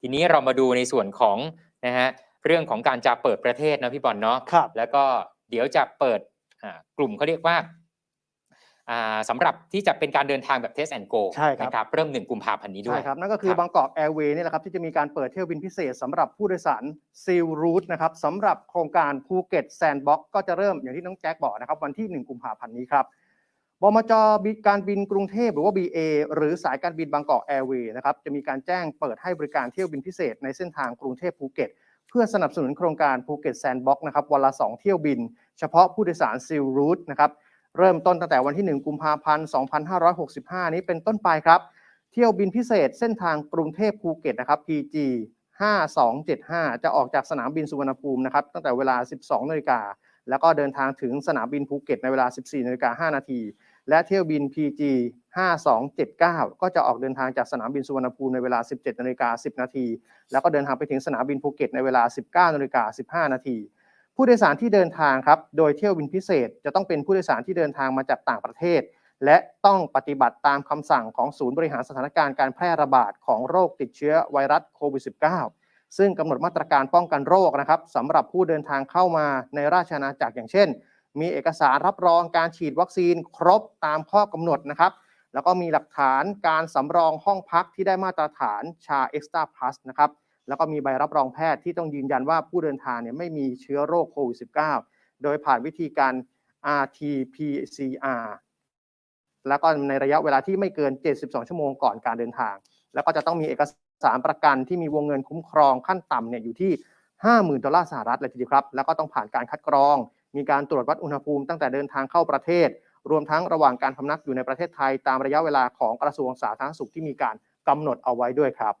ทีนี้เรามาดูในส่วนของนะฮะเรื่องของการจะเปิดประเทศนะพี่บอลเนาะครับ แล้วก็เดี๋ยวจะเปิดอ่ากลุ่มเขาเรียกว่าอ่าสำหรับที่จะเป็นการเดินทางแบบ Test and Go ใช่ครับนะครับเริ่มหนึ่งกุมภาพันธ์นี้ด้วใช่ยครับ นั่นก็คือครับบางกอกแอร์เวย์นี่แหละครับที่จะมีการเปิดเที่ยวบินพิเศษสำหรับผู้โดยสารซีลรูทนะครับสำหรับโครงการภูเก็ตแซนด์บ็อกก็จะเริ่มอย่างที่น้องแจ็คบอกนะครับ วันที่ 1 กุมภาพันธ์นี้ครับ บมจบการบินกรุงเทพหรือว่า BA หรือสายการบินบางกอกแอร์เวย์นะครับจะมีการแจ้งเปิดให้บริการเที่ยวบินพิเศษในเส้นทางกรุงเทพภูเก็ต เพื่อสนับสนุนโครงการภูเก็ตแซนด์บ็อกนะครับวันละ 2 เที่ยวบิน เฉพาะผู้โดยสารซิลรูทนะครับเริ่มต้นตั้งแต่วันที่ 1 กุมภาพันธ์ 2565 นี้เป็นต้นไปครับ เที่ยวบินพิเศษเส้นทางกรุงเทพภูเก็ตนะครับ PG 5275 จะออกจากสนามบินสุวรรณภูมินะครับตั้งแต่เวลา 12นาฬิกา แล้วก็เดินทางถึงสนามบินภูเก็ตในเวลา 14นาฬิกา5นาทีและเที่ยวบิน PG 5279 ก็จะออกเดินทางจากสนามบินสุวรรณภูมิในเวลา 17นาฬิกา10 นาที แล้วก็เดินทางไปถึงสนามบินภูเก็ตในเวลา 19นาฬิกา15 นาที ผู้โดยสารที่เดินทางครับ โดยเที่ยวบินพิเศษ จะต้องเป็นผู้โดยสารที่เดินทางมาจากต่างประเทศ และต้องปฏิบัติตามคำสั่งของศูนย์บริหารสถานการณ์การแพร่ระบาดของโรคติดเชื้อไวรัสโควิด -19 ซึ่งกำหนดมาตรการป้องกันโรคนะครับสำหรับผู้เดินทางเข้ามาในราชอาณาจักรอย่างเช่น มีเอกสารรับรองการฉีดวัคซีนครบตามข้อกำหนดนะครับ แล้วก็มีหลักฐานการสำรองห้องพักที่ได้มาตรฐานชา Extra Plus นะครับแล้วก็มีใบรับรองแพทย์ที่ต้องยืนยันว่าผู้เดินทางเนี่ยไม่มีเชื้อโรคโควิด -19 โดยผ่านวิธีการ RT-PCR แล้วก็ในระยะเวลาที่ไม่เกิน 72 ชั่วโมงก่อนการเดินทาง แล้วก็จะต้องมีเอกสารประกันที่มีวงเงินคุ้มครองขั้นต่ำเนี่ยอยู่ที่ 50,000 ดอลลาร์สหรัฐเลยทีเดียวครับ แล้วก็ต้องผ่านการคัดกรอง มีการตรวจวัดอุณหภูมิตั้งแต่เดินทางเข้าประเทศ รวมทั้งระหว่างการพำนักอยู่ในประเทศไทย ตามระยะเวลาของกระทรวงสาธารณสุขที่มีการกำหนดเอาไว้ด้วยครับ